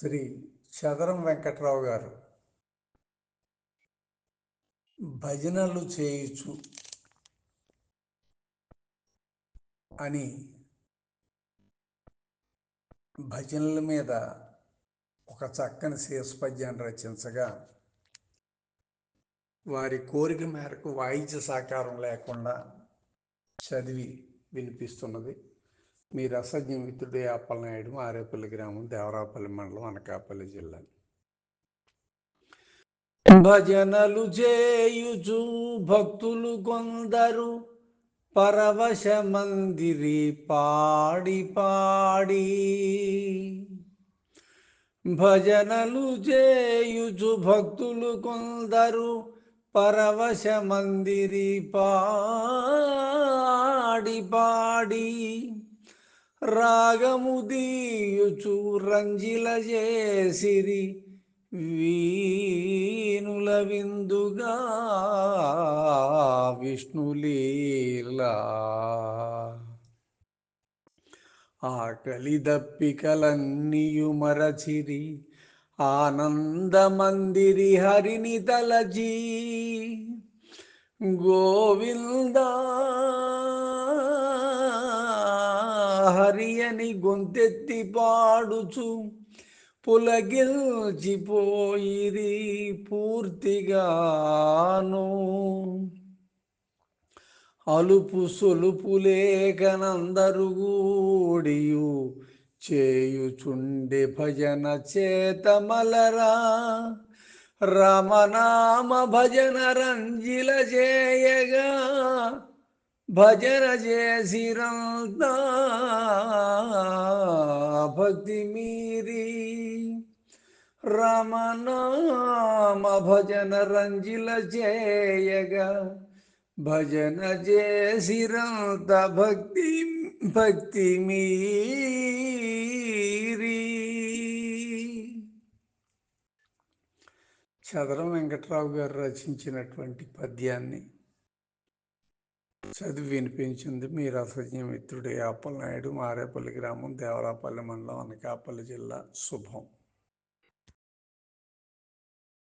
శ్రీ చదరం వెంకట్రావు గారు భజనలు చేయుచు అని భజనల మీద ఒక చక్కని శీర్షపద్యాన్ని రచించగా వారి కోరిక మేరకు వాయిద్య సహకారం లేకుండా చదివి వినిపిస్తున్నది. మీ రసజ్ఞ మిత్రుడు అప్పలనాయుడు ఆరేపల్లి గ్రామం దేవరాపల్లి మండలం అనకాపల్లి జిల్లా. భజనలు చేయుచు భక్తులు కొందరు పరవశ మందిరి పాడి పాడి. భజనలు చేయుచు భక్తులు కొందరు పరవశ మందిరి పాడి పాడి. రాగము దీయుచు రంజిల చేసిరి వీనుల విందుగా విష్ణులీలా ఆకలి దప్పికలన్నీయు మరచిరి ఆనందమందిరి హరిని తలజీ గోవిందా హరి అని గొంతెత్తి పాడుచు పులగిల్చిపోయిరి పూర్తిగాను. అలుపు సొలుపు లేకనందరు గూడియు చేయుచుండె భజన చేతమలరా రమనామ భజన రంజిల చేయగా భజన చేసిరంతా భక్తి మీరి రమణ భజన రంజిల చేయగా భజన చేసిరంత భక్తి భక్తి మీరి చదరం వెంకట్రావు గారు రచించినటువంటి పద్యాన్ని చదివి వినిపించింది మీ రసజ్ఞ మిత్రుడు. యాపల్ నాయుడు మారేపల్లి గ్రామం దేవరాపల్లి మండలం అనకాపల్లి జిల్లా శుభం.